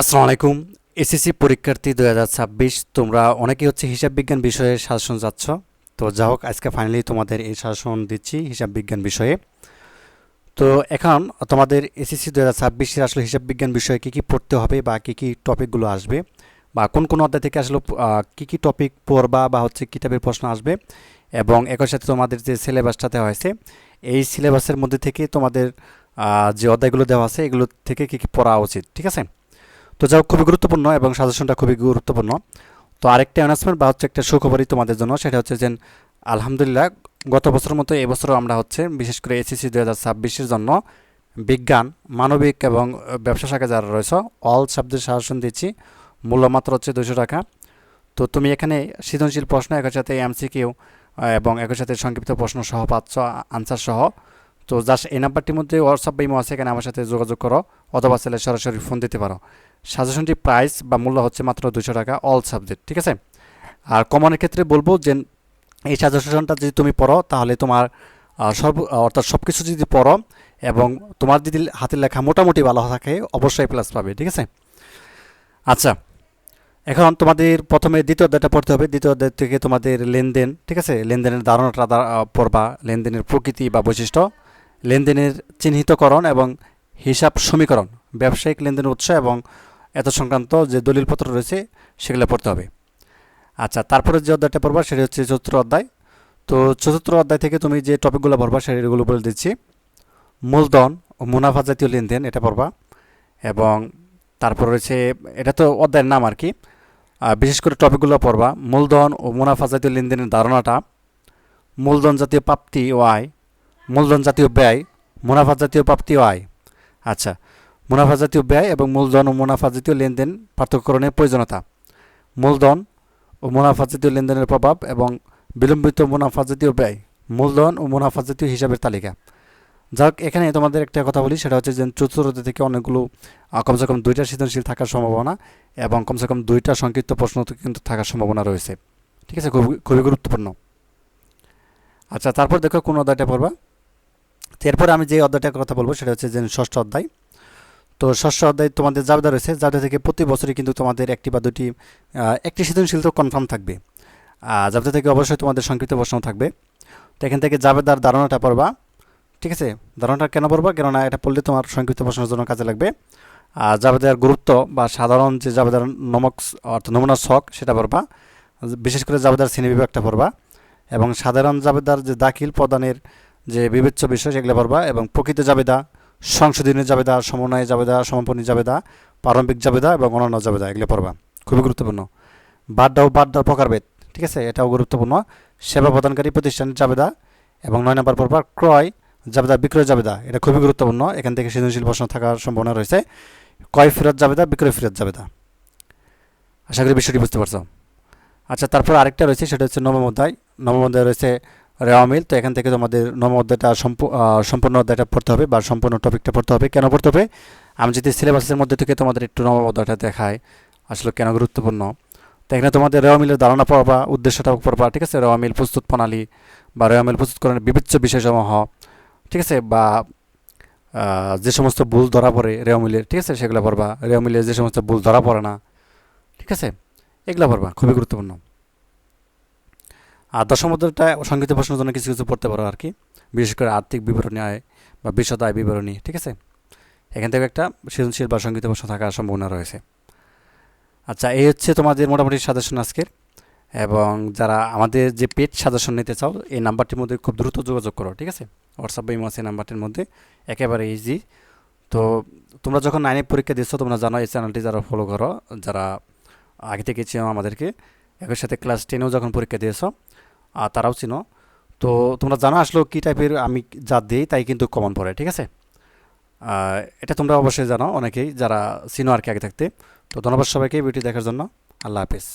আসসালামু আলাইকুম। এসএসসি পরীক্ষার্থী দু হাজার ছাব্বিশ, তোমরা অনেকেই হচ্ছে হিসাব বিজ্ঞান বিষয়ে শাসন যাচ্ছ। তো যা হোক, আজকে ফাইনালি তোমাদের এই শাসন দিচ্ছি হিসাব বিজ্ঞান বিষয়ে। তো এখন তোমাদের এসএসসি দু হাজার আসলে হিসাব বিজ্ঞান বিষয়ে কী কী পড়তে হবে বা কী কী টপিকগুলো আসবে বা কোন কোন অধ্যায় থেকে আসলে কী কী টপিক পড়বা বা হচ্ছে কিতাবের প্রশ্ন আসবে এবং একই সাথে তোমাদের যে সিলেবাসটাতে হয়েছে, এই সিলেবাসের মধ্যে থেকে তোমাদের যে অধ্যায়গুলো দেওয়া আছে, এগুলো থেকে কী কী পড়া উচিত, ঠিক আছে? তো হোক, খুবই গুরুত্বপূর্ণ এবং সাজেশনটা খুবই গুরুত্বপূর্ণ। তো আরেকটা অ্যানাউন্সমেন্ট বা হচ্ছে একটা সুখবরই তোমাদের জন্য, সেটা হচ্ছে যে, আলহামদুলিল্লাহ, গত বছরের মতো এবছরও আমরা হচ্ছে বিশেষ করে এসএসসি দু হাজার ছাব্বিশের জন্য বিজ্ঞান, মানবিক এবং ব্যবসা শাখা যারা রয়েছে অল সাবজেক্ট সাজেশন দিচ্ছি। মূল্য মাত্র হচ্ছে দুশো টাকা। তো তুমি এখানে সৃজনশীল প্রশ্ন, একই সাথে এমসিকিউ এবং একই সাথে সংক্ষিপ্ত প্রশ্ন সহ পাচ্ছ আনসার সহ। তো জাস্ট এই নাম্বারটির মধ্যে হোয়াটসঅ্যাপ ইমো আছে, এখানে আমার সাথে যোগাযোগ করো, অথবা ছেলে সরাসরি ফোন দিতে পারো। সাজেশনটি প্রাইস বা মূল্য হচ্ছে মাত্র দুশো টাকা অল সাবজেক্ট ঠিক আছে? আর কমনের ক্ষেত্রে বলব যে, এই সাজেশনটা যদি তুমি পড়ো, তাহলে তোমার সর্ব, অর্থাৎ সব কিছু যদি পড়ো এবং তোমার যদি হাতের লেখা মোটামুটি ভালো থাকে, অবশ্যই প্লাস পাবে, ঠিক আছে? আচ্ছা এখন তোমাদের প্রথমে দ্বিতীয় অধ্যায়টা পড়তে হবে। দ্বিতীয় অধ্যায় থেকে তোমাদের লেনদেন, ঠিক আছে? লেনদেনের ধারণাটা পড়বা। লেনদেনের প্রকৃতি বা বৈশিষ্ট্য, লেনদেনের চিহ্নিতকরণ এবং হিসাব সমীকরণ, ব্যবসায়িক লেনদেনের উৎস এবং এত সংক্রান্ত যে দলিলপত্র রয়েছে, সেগুলো পড়তে হবে। আচ্ছা তারপরে যে অধ্যায়টা পড়বা, সেটা হচ্ছে চতুর্থ অধ্যায়। তো চতুর্থ অধ্যায় থেকে তুমি যে টপিকগুলো পড়বা সেগুলো বলে দিচ্ছি। মূলধন ও মুনাফা জাতীয় লেনদেন, এটা পড়বা। এবং তারপর রয়েছে, এটা তো অধ্যায়ের নাম আর কি। বিশেষ করে টপিকগুলো পড়বা। মূলধন ও মুনাফা জাতীয় লেনদেনের ধারণাটা। মূলধন জাতীয় প্রাপ্তি ও আয়। মূলধন জাতীয় ব্যয়। মুনাফা জাতীয় প্রাপ্তি ও আয়। আচ্ছা মুনাফা জাতীয় ব্যয় এবং মূলধন ও মুনাফা জাতীয় লেনদেন পার্থক্যকরণের প্রয়োজনীয়তা। মূলধন ও মুনাফা জাতীয় লেনদেনের প্রভাব এবং বিলম্বিত মুনাফা জাতীয় ব্যয় মূলধন ও মুনাফা জাতীয় হিসাবের তালিকা। যাক এখানে তোমাদের একটা কথা বলি, সেটা হচ্ছে যে চতুর্থ থেকে অনেকগুলো কমসে কম দুইটা সৃজনশীল থাকার সম্ভাবনা এবং কমসে কম দুইটা সংক্ষিপ্ত প্রশ্ন কিন্তু থাকার সম্ভাবনা রয়েছে। ঠিক আছে? খুবই খুবই গুরুত্বপূর্ণ। আচ্ছা তারপর দেখো কোন অধ্যায়টা পড়বা। এরপরে আমি যে অধ্যায়টার কথা বলব, সেটা হচ্ছে যে ষষ্ঠ অধ্যায়। তো ষষ্ঠ অধ্যায় তোমাদের জাবেদা রয়েছে। জাবেদা থেকে প্রতি বছরই কিন্তু তোমাদের একটি বা দুটি একটি সৃজনশীল তো কনফার্ম থাকবে। জাবেদা থেকে অবশ্যই তোমাদের সংক্ষিপ্ত প্রশ্ন থাকবে। তো এখান থেকে জাবেদার ধারণাটা পড়বা। ঠিক আছে? ধারণাটা কেন পড়বা? কেননা এটা পড়লে তোমার সংক্ষিপ্ত প্রশ্নের জন্য কাজে লাগবে। আর জাবেদার গুরুত্ব বা সাধারণ যে জাবেদার নমক, অর্থাৎ নমুনা শখ সেটা পড়বা। বিশেষ করে জাবেদার শ্রেণি বিভাগটা পড়বা। এবং সাধারণ জাবেদার যে দাখিল প্রদানের যে বিবেচ্য বিষয়, সেগুলো পড়বা। এবং প্রকৃত জাবেদা সংশোধনী জাবেদা সমন্বয় জাবেদা সমাপনী জাবেদা প্রারম্ভিক জাবেদা এবং অন্যান্য জাবেদা এগুলো পড়বা। খুবই গুরুত্বপূর্ণ। বাড্ডা ও বাড্ডার প্রকারভেদ, ঠিক আছে? এটাও গুরুত্বপূর্ণ। সেবা প্রদানকারী প্রতিষ্ঠানের জাবেদা এবং নয় নম্বর পড়বা ক্রয় জাবেদা বিক্রয় জাবেদা এটা খুবই গুরুত্বপূর্ণ। এখান থেকে সৃজনশীল প্রশ্ন থাকার সম্ভাবনা রয়েছে। ক্রয় ফেরত জাবেদা বিক্রয় ফেরত জাবেদা আশা করি বিষয়টি বুঝতে পারছ। আচ্ছা তারপর আরেকটা রয়েছে, সেটা হচ্ছে নবম অধ্যায়। নবম অধ্যায় রয়েছে রেওয়া মিল তো এখান থেকে তোমাদের নবম অধ্যায়টা সম্পূর্ণ অধ্যায়টা পড়তে হবে বা সম্পূর্ণ টপিকটা পড়তে হবে। কেন পড়তে হবে? আমি যদি সিলেবাসের মধ্যে থেকে তোমাদের একটু নবম অধ্যায়টা দেখাই, আসলে কেন গুরুত্বপূর্ণ? তো এখানে তোমাদের রেওয়া মিলের ধারণা পড়বা, উদ্দেশ্যটা পড়বা, ঠিক আছে? রেওয়া মিল প্রস্তুত প্রণালী বা রেওয়া মিল প্রস্তুতকরণের বিবেচ্য বিষয়সমূহ, ঠিক আছে? বা যে সমস্ত ভুল ধরা পড়ে রেওয়া মিলের ঠিক আছে? সেগুলো পড়বা। রেওয়া মিলের যে সমস্ত ভুল ধরা পড়ে না, ঠিক আছে? এগুলো পড়বা, খুবই গুরুত্বপূর্ণ। আর দশম অধ্যায়টা সংগীত প্রশ্নের জন্য কিছু কিছু পড়তে পারো আর কি। বিশেষ করে আর্থিক বিবরণী আয় বা বিশদ আয় বিবরণী, ঠিক আছে? এখান থেকে একটা সৃজনশীল বা সংগীত প্রশ্ন থাকার সম্ভাবনা রয়েছে। আচ্ছা এই হচ্ছে তোমাদের মোটামুটি সাজেশন আজকের। এবং যারা আমাদের যে পেট সাজেশন নিতে চাও, এই নাম্বারটির মধ্যে খুব দ্রুত যোগাযোগ করো, ঠিক আছে? হোয়াটসঅ্যাপ বা ইমো আছে নাম্বারটির মধ্যে। একেবারে ইজি তো তোমরা যখন নাইনে পরীক্ষা দিচ্ছ, তোমরা জানো এই চ্যানেলটি যারা ফলো করো, যারা আগে থেকে চিনো আমাদেরকে একই সাথে ক্লাস টেনেও যখন পরীক্ষা দিয়েছ তারাও চিনো। তো তোমরা জানা আসলো কী টাইপের আমি যা দিই, তাই কিন্তু কমন পড়ে, ঠিক আছে? এটা তোমরা অবশ্যই জানো, অনেকেই যারা চিনো আর কি আগে থাকতে। তো ধন্যবাদ সবাইকে ভিডিও দেখার জন্য। আল্লাহ হাফিজ।